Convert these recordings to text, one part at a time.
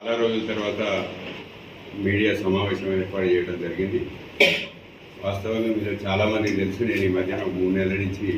చాలా రోజుల తర్వాత మీడియా సమావేశం ఏర్పాటు చేయడం జరిగింది. వాస్తవంగా మీరు చాలామంది తెలుసు నేను ఈ మధ్యాహ్నం మూడు నెలల నుంచి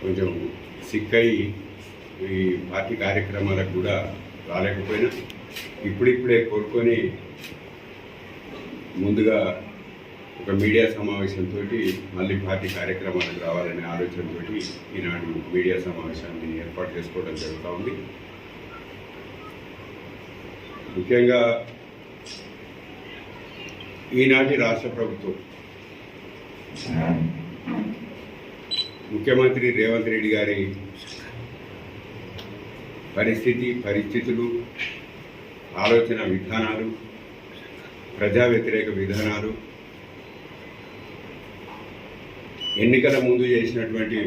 కొంచెం సిక్ అయ్యి ఈ పార్టీ కార్యక్రమాలకు కూడా రాలేకపోయినా ఇప్పుడిప్పుడే కోరుకొని ముందుగా ఒక మీడియా సమావేశంతో మళ్ళీ పార్టీ కార్యక్రమాలకు రావాలనే ఆలోచనతో ఈనాడు మీడియా సమావేశాన్ని ఏర్పాటు చేసుకోవడం జరుగుతూ ఉంది. ముఖ్యంగా ఈనాటి రాష్ట్ర ప్రభుత్వం. ముఖ్యమంత్రి రేవంత్ రెడ్డి గారి పరిస్థితి పరిస్థితులు ఆలోచన విధానాలు ప్రజా వ్యతిరేక విధానాలు ఎన్నికల ముందు చేసినటువంటి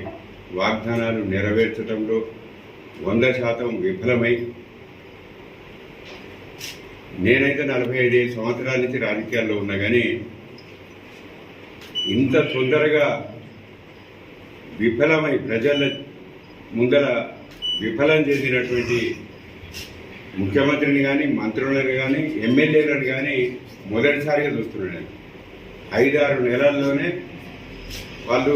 వాగ్దానాలు నెరవేర్చడంలో వంద శాతం విఫలమై నేనైతే నలభై ఐదు సంవత్సరాల నుంచి రాజకీయాల్లో ఉన్నా కానీ ఇంత తొందరగా విఫలమై ప్రజల ముందర విఫలం చేసినటువంటి ముఖ్యమంత్రిని కానీ మంత్రులను కానీ ఎమ్మెల్యేలను కానీ మొదటిసారిగా చూస్తున్నాను. ఐదారు నెలల్లోనే వాళ్ళు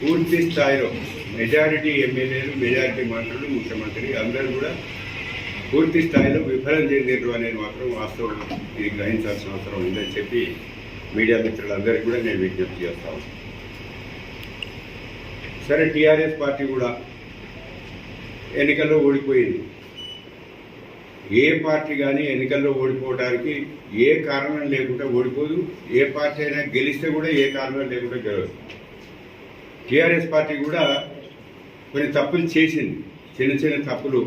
పూర్తి స్థాయిలో మెజారిటీ ఎమ్మెల్యేలు మెజారిటీ మంత్రులు ముఖ్యమంత్రి అందరూ కూడా పూర్తి స్థాయిలో విఫలం చెందిరు అనేది మాత్రం వాస్తవం. ఇది గ్రహించాల్సిన అవసరం ఉందని చెప్పి మీడియా మిత్రులందరికీ కూడా నేను విజ్ఞప్తి చేస్తాను సరే టీఆర్ఎస్ పార్టీ కూడా ఎన్నికల్లో ఓడిపోయింది. ఏ పార్టీ కానీ ఎన్నికల్లో ఓడిపోవడానికి ఏ కారణం లేకుండా ఓడిపోదు. ఏ పార్టీ అయినా గెలిస్తే కూడా ఏ కారణం లేకుండా గెలవదు. టీఆర్ఎస్ పార్టీ కూడా కొన్ని తప్పులు చేసింది. చిన్న చిన్న తప్పులు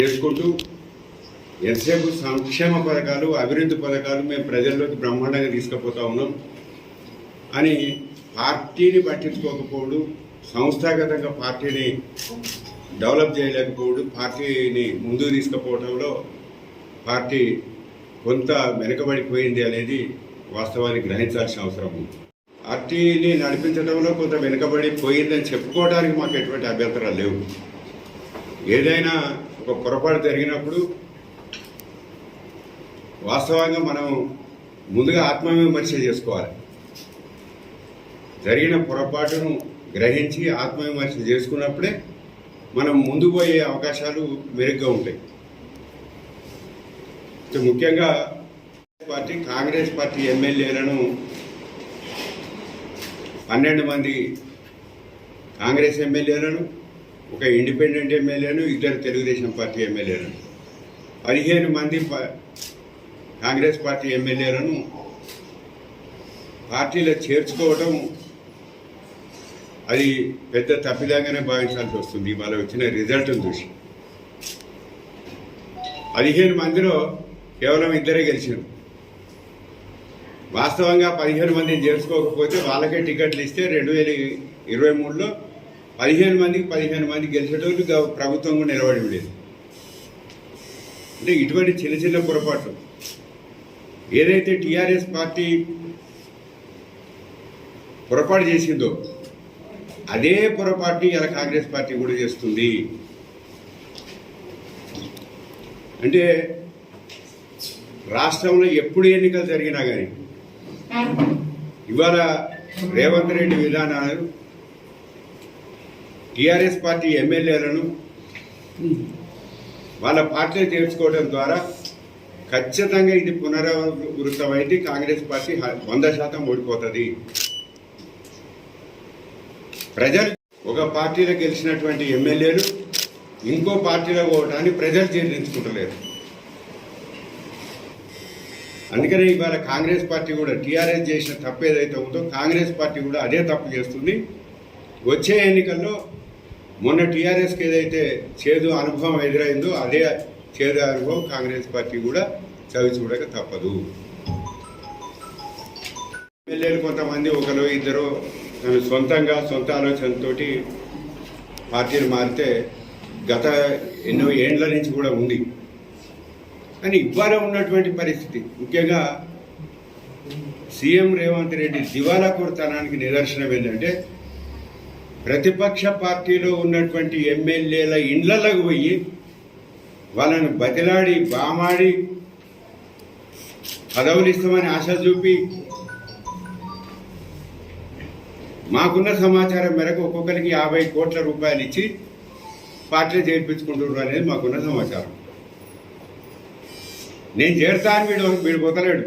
చేసుకుంటూ ఎంతసేపు సంక్షేమ పథకాలు అభివృద్ధి పథకాలు మేము ప్రజల్లోకి బ్రహ్మాండంగా తీసుకుపోతా ఉన్నాం. అని పార్టీని పట్టించుకోకపోవడం సంస్థాగతంగా పార్టీని డెవలప్ చేయలేకపోవడం పార్టీని ముందుకు తీసుకుపోవడంలో పార్టీ కొంత వెనుకబడిపోయింది అనేది వాస్తవాన్ని గ్రహించాల్సిన అవసరం ఉంది. పార్టీని నడిపించడంలో కొంత వెనుకబడిపోయిందని చెప్పుకోవడానికి మాకు ఎటువంటి అభ్యంతరాలు లేవు. ఏదైనా ఒక పొరపాటు జరిగినప్పుడు వాస్తవంగా మనం ముందుగా ఆత్మవిమర్శ చేసుకోవాలి. జరిగిన పొరపాటును గ్రహించి ఆత్మవిమర్శ చేసుకున్నప్పుడే మనం ముందు పోయే అవకాశాలు మెరుగ్గా ఉంటాయి. ముఖ్యంగా పార్టీ కాంగ్రెస్ పార్టీ ఎమ్మెల్యేలను పన్నెండు మంది కాంగ్రెస్ ఎమ్మెల్యేలను ఒక ఇండిపెండెంట్ ఎమ్మెల్యేను ఇద్దరు తెలుగుదేశం పార్టీ ఎమ్మెల్యేలను. పదిహేను మంది ప- కాంగ్రెస్ పార్టీ ఎమ్మెల్యేలను పార్టీలో చేర్చుకోవడం అది పెద్ద తప్పిదాగానే భావించాల్సి వస్తుంది. ఇవాళ వచ్చిన రిజల్ట్ను చూసి. పదిహేను మందిలో కేవలం ఇద్దరే గెలిచారు వాస్తవంగా పదిహేను మందిని చేర్చుకోకపోతే వాళ్ళకే టికెట్లు ఇస్తే రెండు వేల ఇరవై మూడులో పదిహేను మందికి పదిహేను మంది గెలిచేటోళ్ళు ప్రభుత్వం కూడా నిలబడి ఉండేది అంటే ఇటువంటి చిన్న చిన్న పొరపాట్లు. ఏదైతే టీఆర్ఎస్ పార్టీ పొరపాటు చేసిందో అదే పొరపాటు ఇలా కాంగ్రెస్ పార్టీ కూడా చేస్తుంది. అంటే రాష్ట్రంలో ఎప్పుడు ఎన్నికలు జరిగినా కానీ ఇవాళ రేవంత్ రెడ్డి విధానాలు టీఆర్ఎస్ పార్టీ ఎమ్మెల్యేలను వాళ్ళ పార్టీలో చేర్చుకోవడం ద్వారా ఖచ్చితంగా ఇది పునరావృతమైంది కాంగ్రెస్ పార్టీ వంద శాతం ఓడిపోతుంది. ప్రజలు ఒక పార్టీలో గెలిచినటువంటి ఎమ్మెల్యేలు ఇంకో పార్టీలో పోవటాన్ని ప్రజలు జీర్ణించుకుంటలేరు అందుకనే ఇవాళ కాంగ్రెస్ పార్టీ కూడా టీఆర్ఎస్ చేసిన తప్పు ఏదైతే ఉందో కాంగ్రెస్ పార్టీ కూడా అదే తప్పు చేస్తుంది. వచ్చే ఎన్నికల్లో మొన్న టీఆర్ఎస్కి ఏదైతే చేదు అనుభవం ఎదురైందో అదే చేదు అనుభవం కాంగ్రెస్ పార్టీ కూడా చవి చూడక తప్పదు. ఎమ్మెల్యేలు కొంతమంది ఒకరు ఇద్దరు తను సొంతంగా సొంత ఆలోచనతోటి పార్టీలు మారితే గత ఎన్నో ఏండ్ల నుంచి కూడా ఉంది. కానీ ఇవ్వాలే ఉన్నటువంటి పరిస్థితి. ముఖ్యంగా సీఎం రేవంత్ రెడ్డి దివాలా కొడతనానికి నిదర్శనం ఏంటంటే ప్రతిపక్ష పార్టీలో ఉన్నటువంటి ఎమ్మెల్యేల ఇండ్లకు పోయి వాళ్ళని బతిలాడి బామాడి పదవులు ఇస్తామని ఆశ చూపి మాకున్న సమాచారం మేరకు ఒక్కొక్కరికి యాభై కోట్ల రూపాయలు ఇచ్చి పార్టీలు చేర్పించుకుంటున్నారు అనేది మాకున్న సమాచారం. నేను చేరుతా అని వీడు వీడు పోతలేడు.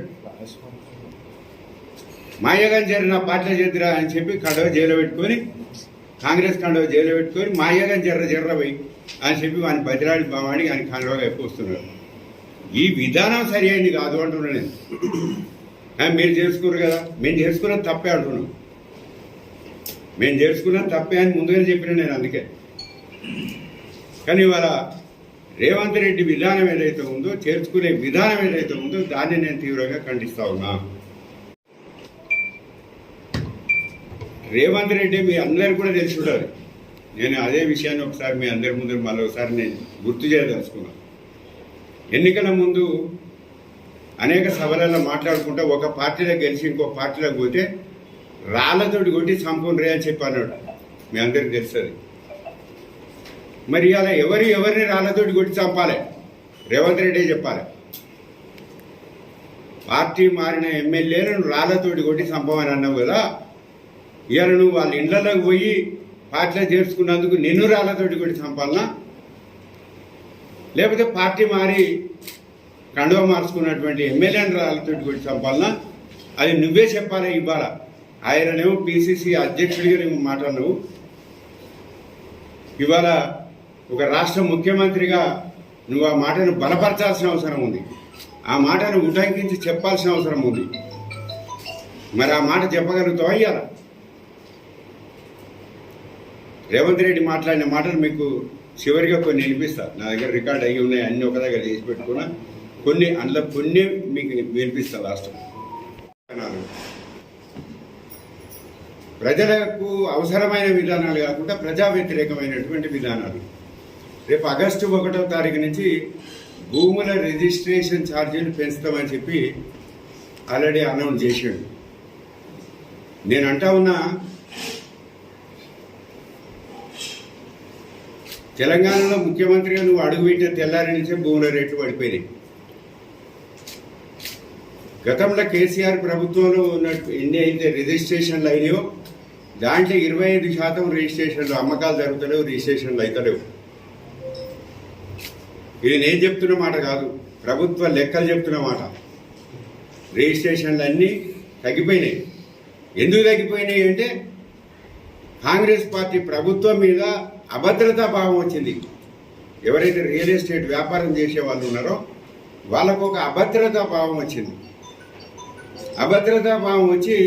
మాయగాని చేరిన పార్టీలో చేద్దిరా అని చెప్పి కడవ జైల్లో పెట్టుకొని కాంగ్రెస్ కండవ జైలు పెట్టుకొని మాయగాని జర్ర జర్ర పోయి అని చెప్పి వాని బతిరాడి బావాడి ఆయన కండవగా ఎక్కువ ఈ విధానం సరి అయింది కాదు అంటున్నాను నేను. మీరు చేసుకున్నారు కదా. మేము చేసుకున్నది తప్పే అంటున్నాం. మేము చేసుకున్నది తప్పే అని ముందుగా చెప్పిన నేను అందుకే. కానీ ఇవాళ రేవంత్ రెడ్డి విధానం ఏదైతే ఉందో చేర్చుకునే విధానం ఏదైతే ఉందో దాన్ని నేను తీవ్రంగా ఖండిస్తా ఉన్నా. రేవంత్ రెడ్డి మీ అందరికి కూడా తెలిసి ఉండాలి నేను అదే విషయాన్ని ఒకసారి మీ అందరి ముందు మళ్ళీ ఒకసారి నేను గుర్తు చేయదలుచుకున్నాను ఎన్నికల ముందు అనేక సభలలో మాట్లాడుకుంటా ఒక పార్టీలో గెలిచి ఇంకో పార్టీలోకి పోతే రాళ్ళతోటి కొట్టి సంపూర్ణ రే అని చెప్పి అన్నాడు. మీ అందరికి తెలుస్తుంది. మరి అలా ఎవరు ఎవరిని రాళ్ళతోటి కొట్టి చంపాలి? రేవంత్ రెడ్డి చెప్పాలి. పార్టీ మారిన ఎమ్మెల్యేలను రాళ్ళతోటి కొట్టి చంపమని అన్నావు కదా. ఇవాళ నువ్వు వాళ్ళ ఇండ్లలోకి పోయి పార్టీలో చేర్చుకున్నందుకు నిన్ను రాళ్ళతోటి కూడా చంపాలనా? లేకపోతే పార్టీ మారి కండువ మార్చుకున్నటువంటి ఎమ్మెల్యేని రాళ్ళతోటి కూడా చంపాలనా? అది నువ్వే చెప్పాలి ఇవాళ. ఆయననేమో పిసిసి అధ్యక్షుడిగా నువ్వు మాట్లాడినావు ఇవాళ ఒక రాష్ట్ర ముఖ్యమంత్రిగా నువ్వు ఆ మాటను బలపరచాల్సిన అవసరం ఉంది. ఆ మాటను ఉటంకించి చెప్పాల్సిన అవసరం ఉంది. మరి ఆ మాట చెప్పగలుగుతావా అయ్యారా రేవంత్ రెడ్డి మాట్లాడిన మాటలు మీకు చివరిగా కొన్ని వినిపిస్తా నా దగ్గర రికార్డ్ అయ్యి ఉన్నాయి అన్ని ఒక దగ్గర చేసి పెట్టుకున్నా. కొన్ని అందులో కొన్ని మీకు వినిపిస్తా లాస్ట్ ప్రజలకు అవసరమైన విధానాలు కాకుండా ప్రజా వ్యతిరేకమైనటువంటి విధానాలు. రేపు ఆగస్టు ఒకటో తారీఖు నుంచి భూముల రిజిస్ట్రేషన్ ఛార్జీలు పెంచుతామని చెప్పి ఆల్రెడీ అనౌన్స్ చేశాడు నేను అంటా ఉన్నా తెలంగాణలో ముఖ్యమంత్రిగా నువ్వు అడుగుపెట్టిన తెల్లారి నుంచే భూముల రేట్లు పడిపోయినాయి. గతంలో కేసీఆర్ ప్రభుత్వంలో ఉన్నట్టు ఎన్ని అయితే రిజిస్ట్రేషన్లు అయినాయో దాంట్లో ఇరవై ఐదు శాతం రిజిస్ట్రేషన్లు అమ్మకాలు జరుగుతలేవు రిజిస్ట్రేషన్లు అవుతలేవు ఇది నేను చెప్తున్న మాట కాదు ప్రభుత్వ లెక్కలు చెప్తున్న మాట. రిజిస్ట్రేషన్లు అన్నీ తగ్గిపోయినాయి. ఎందుకు తగ్గిపోయినాయి అంటే కాంగ్రెస్ పార్టీ ప్రభుత్వం మీద అభద్రతా భావం వచ్చింది. ఎవరైతే రియల్ ఎస్టేట్ వ్యాపారం చేసే వాళ్ళు ఉన్నారో వాళ్ళకు ఒక అభద్రతా భావం వచ్చింది. అభద్రతా భావం వచ్చి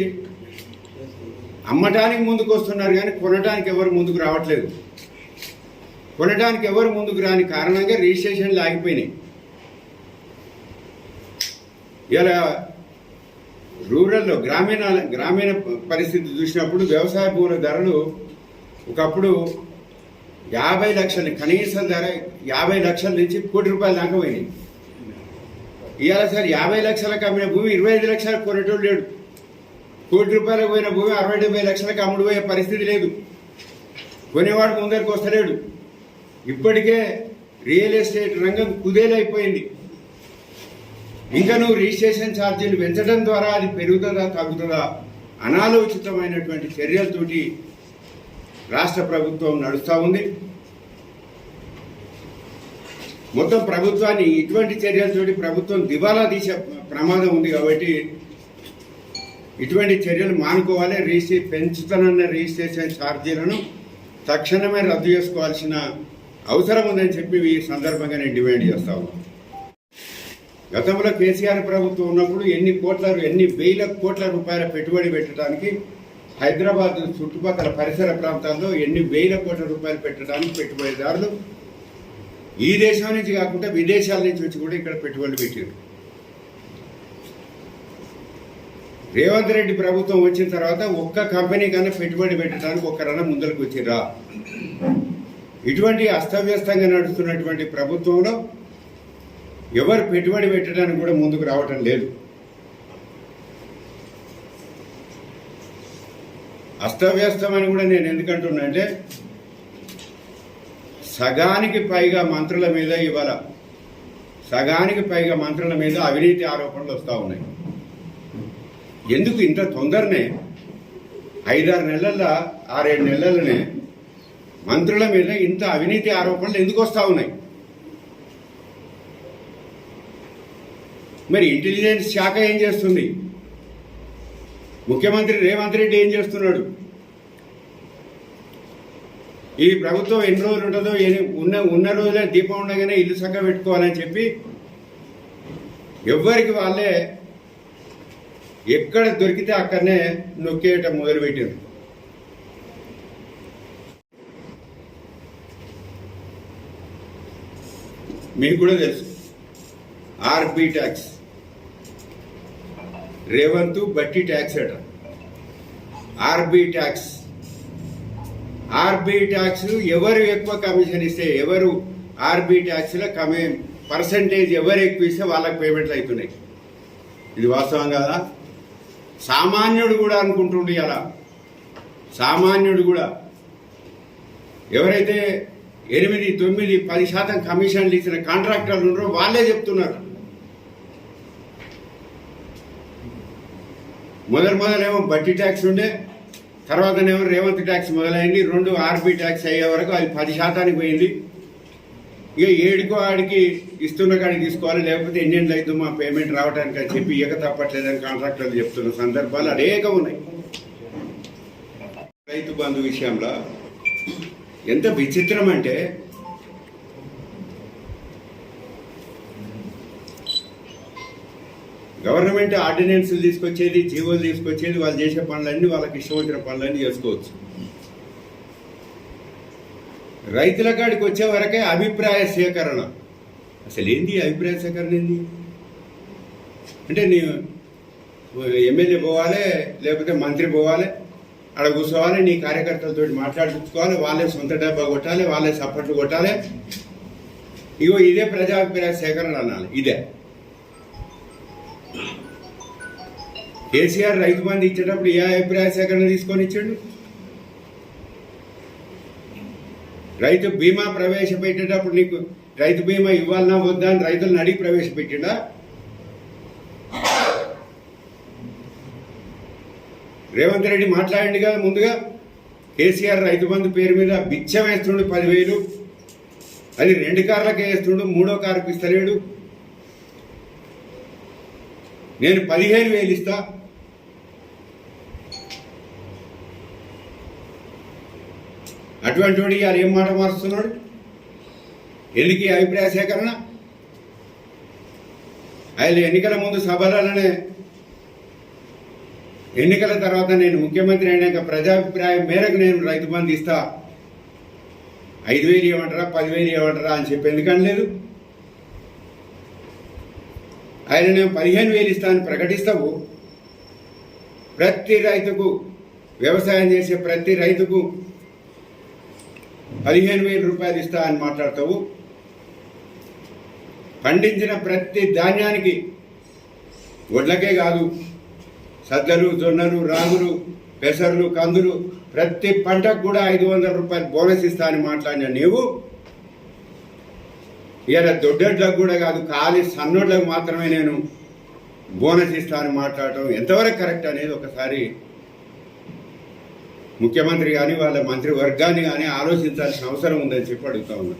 అమ్మటానికి ముందుకు వస్తున్నారు కానీ కొనడానికి ఎవరు ముందుకు రావట్లేదు. కొనడానికి ఎవరు ముందుకు రాని కారణంగా రిజిస్ట్రేషన్లు ఆగిపోయినాయి. ఇలా రూరల్లో గ్రామీణ గ్రామీణ పరిస్థితి చూసినప్పుడు వ్యవసాయ భూముల ధరలు ఒకప్పుడు యాభై లక్షలు కనీసం ధర యాభై లక్షల నుంచి కోటి రూపాయల దాకా పోయినాయి ఇవాళ సార్ యాభై లక్షలకు అమ్మిన భూమి ఇరవై ఐదు లక్షలకు కొనేటోడు లేడు. కోటి రూపాయలకు పోయిన భూమి అరవై డెబ్బై లక్షలకు అమ్ముడు పోయే పరిస్థితి లేదు. కొనేవాడు ముందరికి వస్తలేడు. ఇప్పటికే రియల్ ఎస్టేట్ రంగం కుదేలైపోయింది. ఇంకా నువ్వు రిజిస్ట్రేషన్ ఛార్జీలు పెంచడం ద్వారా అది పెరుగుతుందా తగ్గుతుందా? అనాలోచితమైనటువంటి చర్యలతోటి రాష్ట్ర ప్రభుత్వం నడుస్తూ ఉంది. మొత్తం ప్రభుత్వాన్ని ఇటువంటి చర్యలతోటి ప్రభుత్వం దివాలా తీసే ప్రమాదం ఉంది కాబట్టి ఇటువంటి చర్యలు మానుకోవాలి. రిజిస్ట్రే పెంచుతానన్న రిజిస్ట్రేషన్ ఛార్జీలను తక్షణమే రద్దు చేసుకోవాల్సిన అవసరం ఉందని చెప్పి ఈ సందర్భంగా నేను డిమాండ్ చేస్తా ఉన్నాను గతంలో కేసీఆర్ ప్రభుత్వం ఉన్నప్పుడు ఎన్ని కోట్ల ఎన్ని వేల కోట్ల రూపాయల పెట్టుబడి పెట్టడానికి హైదరాబాద్ చుట్టుపక్కల పరిసర ప్రాంతాల్లో ఎన్ని వేల కోట్ల రూపాయలు పెట్టడానికి పెట్టుబడిదారులు ఈ దేశం నుంచి కాకుండా విదేశాల నుంచి వచ్చి కూడా ఇక్కడ పెట్టుబడులు పెట్టారు. రేవంత్ రెడ్డి ప్రభుత్వం వచ్చిన తర్వాత ఒక్క కంపెనీ కన్నా పెట్టుబడి పెట్టడానికి ఒక్కరన్నా ముందరకు వచ్చిరా ఇటువంటి అస్తవ్యస్తంగా నడుస్తున్నటువంటి ప్రభుత్వంలో ఎవరు పెట్టుబడి పెట్టడానికి కూడా ముందుకు రావటం లేదు. అస్తవ్యస్తమని కూడా నేను ఎందుకంటున్నానంటే సగానికి పైగా మంత్రుల మీద ఇవాళ సగానికి పైగా మంత్రుల మీద అవినీతి ఆరోపణలు వస్తూ ఉన్నాయి. ఎందుకు ఇంత తొందరనే ఐదారు నెలల్లో ఆరేడు నెలలనే మంత్రుల మీద ఇంత అవినీతి ఆరోపణలు ఎందుకు వస్తూ ఉన్నాయి? మరి ఇంటెలిజెన్స్ శాఖ ఏం చేస్తుంది? ముఖ్యమంత్రి రేవంత్ రెడ్డి ఏం చేస్తున్నాడు? ఈ ప్రభుత్వం ఎన్ని రోజులు ఉంటుందో ఉన్న ఉన్న రోజులే దీపం ఉండగానే ఇల్లు చక్క పెట్టుకోవాలని చెప్పి ఎవ్వరికి వాళ్ళే ఎక్కడ దొరికితే అక్కడనే నొక్కేయటం మొదలుపెట్టారు. మీకు కూడా తెలుసు ఆర్బీ ట్యాక్స్. రేవంత్ బట్టి ట్యాక్స్ అట. RB tax. ఆర్బీ ట్యాక్స్ ఎవరు ఎక్కువ కమిషన్ ఇస్తే ఎవరు ఆర్బీ ట్యాక్స్లో కమి పర్సంటేజ్ ఎవరు ఎక్కువ ఇస్తే వాళ్ళకి పేమెంట్లు అవుతున్నాయి. ఇది వాస్తవం కదా? సామాన్యుడు కూడా అనుకుంటుండే అలా సామాన్యుడు కూడా. ఎవరైతే ఎనిమిది తొమ్మిది పది శాతం కమిషన్లు ఇచ్చిన కాంట్రాక్టర్లు ఉన్నారో వాళ్ళే చెప్తున్నారు. మొదలు మొదలేమో బట్టి ట్యాక్స్ ఉండే తర్వాతనేమో రేవంత్ ట్యాక్స్ మొదలైంది రెండు ఆర్బీ ట్యాక్స్ అయ్యే వరకు అది పది శాతానికి పోయింది. ఇక ఏడుకో ఆడికి ఇస్తున్న కాడికి తీసుకోవాలి లేకపోతే ఎన్నెండ్లు అయితే మా పేమెంట్ రావడానికి అని చెప్పి ఇక తప్పట్లేదని కాంట్రాక్టర్లు చెప్తున్న సందర్భాలు అనేక ఉన్నాయి. రైతు బంధు విషయంలో ఎంత విచిత్రం అంటే గవర్నమెంట్ ఆర్డినెన్స్లు తీసుకొచ్చేది జీవోలు తీసుకొచ్చేది వాళ్ళు చేసే పనులన్నీ వాళ్ళకి ఇష్టం వచ్చిన పనులన్నీ చేసుకోవచ్చు. రైతుల కాడికి వచ్చే వరకే అభిప్రాయ సేకరణ. అసలు ఏంది అభిప్రాయ సేకరణ ఏంది? అంటే నీ ఎమ్మెల్యే పోవాలి లేకపోతే మంత్రి పోవాలి అక్కడ కూర్చోవాలి నీ కార్యకర్తలతో మాట్లాడుకోవాలి వాళ్ళే సొంత డబ్బా కొట్టాలి వాళ్ళే సపోర్ట్లు కొట్టాలి. ఇగో ఇదే ప్రజాభిప్రాయ సేకరణ అనాలి ఇదే. కేసీఆర్ రైతు బంధు ఇచ్చేటప్పుడు ఏ అభిప్రాయ సేకరణ తీసుకొని ఇచ్చాడు? రైతు బీమా ప్రవేశపెట్టేటప్పుడు నీకు రైతు బీమా ఇవ్వాలన్నా వద్దా అని రైతులను అడిగి ప్రవేశపెట్టిండా? రేవంత్ రెడ్డి మాట్లాడండి కదా ముందుగా. కేసీఆర్ రైతు బంధు పేరు మీద బిచ్చం వేస్తుండు పదివేలు. అది రెండు కార్లకే వేస్తుండు మూడో కారుకి ఇస్తలేడు. నేను పదిహేను వేలు ఇస్తా. అటువంటి వాడు ఇవాళ ఏం మాట మారుస్తున్నాడు? ఎందుకు ఈ అభిప్రాయ సేకరణ? ఆయన ఎన్నికల ముందు సభలనే ఎన్నికల తర్వాత నేను ముఖ్యమంత్రి అయినాక ప్రజాభిప్రాయం మేరకు నేను రైతు బంధు ఇస్తా. ఐదు వేలు ఇవ్వమంటారా పదివేలు ఇవ్వమంటారా అని చెప్పి ఎందుకని లేదు ఆయన నేను పదిహేను వేలు ఇస్తానని ప్రకటిస్తావు. ప్రతి రైతుకు వ్యవసాయం చేసే ప్రతి రైతుకు పదిహేను వేల రూపాయలు ఇస్తా అని మాట్లాడతావు. పండించిన ప్రతి ధాన్యానికి వడ్లకే కాదు సద్దలు జొన్నలు రాగులు పెసర్లు కందులు ప్రతి పంటకు కూడా ఐదు వందల రూపాయలు బోనస్ ఇస్తా అని మాట్లాడిన నీవు. ఇలా దొడ్డోట్లకు కూడా కాదు ఖాళీ సన్నోడ్లకు మాత్రమే నేను బోనస్ ఇస్తాను మాట్లాడటం ఎంతవరకు కరెక్ట్ అనేది ఒకసారి ముఖ్యమంత్రి కానీ వాళ్ళ మంత్రి వర్గాన్ని కానీ ఆలోచించాల్సిన అవసరం ఉందని చెప్పి అడుగుతా ఉన్నా.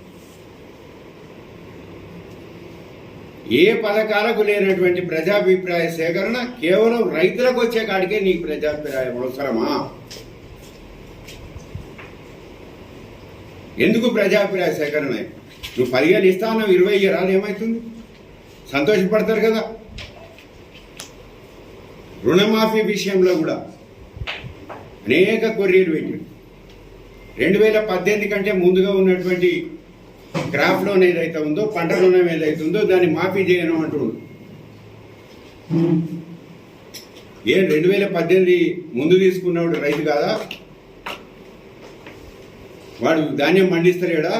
ఏ పథకాలకు లేనటువంటి ప్రజాభిప్రాయ సేకరణ కేవలం రైతులకు వచ్చే కాడికే నీకు ప్రజాభిప్రాయం అవసరమా? ఎందుకు ప్రజాభిప్రాయ సేకరణ? నువ్వు పదిహేను ఇస్తాను ఇరవై ఇయ్యరాలు ఏమవుతుంది సంతోషపడతారు కదా. రుణమాఫీ విషయంలో కూడా అనేక కొర్రీలు పెట్టాడు రెండు వేల పద్దెనిమిది కంటే ముందుగా ఉన్నటువంటి క్రాప్ లోన్ ఏదైతే ఉందో పంట రుణం ఏదైతే ఉందో దాన్ని మాఫీ చేయను అంటుండు ఏం రెండు వేల పద్దెనిమిది ముందు తీసుకున్నవాడు రైతు కాదా? వాడు ధాన్యం పండిస్తలేడా?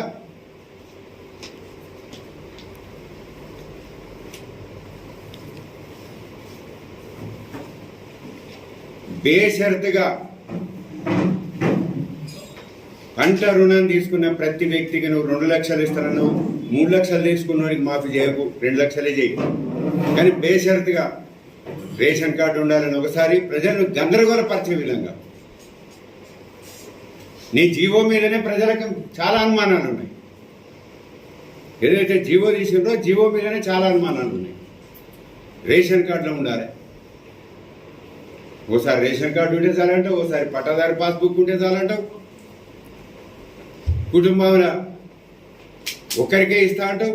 బేషరతుగా పంట రుణం తీసుకున్న ప్రతి వ్యక్తికి నువ్వు రెండు లక్షలు ఇస్తానన్నావు మూడు లక్షలు తీసుకున్నవాడికి మాఫీ చేయకు రెండు లక్షలే చేయి. కానీ బేషరతుగా రేషన్ కార్డు ఉండాలని ఒకసారి ప్రజలను గందరగోళపరిచే విధంగా. నీ జీవో మీదనే ప్రజలకు చాలా అనుమానాలు ఉన్నాయి. ఏదైతే జీవో తీసిండ్రో జీవో మీదనే చాలా అనుమానాలు ఉన్నాయి. రేషన్ కార్డులో ఉండాలి. ఓసారి రేషన్ కార్డు ఉంటే చాలంటావు ఓసారి పట్టదారి పాస్బుక్ ఉంటే చాలంటావు. కుటుంబంలో ఒక్కరికే ఇస్తా అంటావు.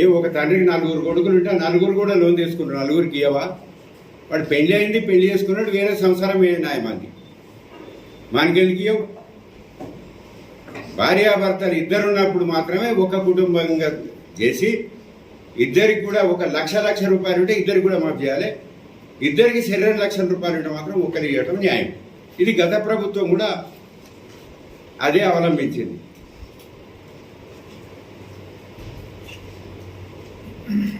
ఏ ఒక తండ్రికి నలుగురు కొడుకులు ఉంటే నలుగురు కూడా లోన్ తీసుకుంటారు. నలుగురికి ఇవ్వవా వాడు పెళ్ళి అయింది పెళ్ళి చేసుకున్నాడు వేరే సంసారం ఏ మనకి. ఎందుకు ఇవ్వవు భార్యాభర్తలు ఇద్దరు ఉన్నప్పుడు మాత్రమే ఒక కుటుంబంగా చేసి ఇద్దరికి కూడా ఒక లక్ష లక్ష రూపాయలు ఉంటే ఇద్దరికి కూడా మాకు చేయాలి. ఇద్దరికి శరీరం లక్షల రూపాయలు ఇవ్వడం మాత్రం ఒకరికి ఇవ్వడం న్యాయం. ఇది గత ప్రభుత్వం కూడా అదే అవలంబించింది.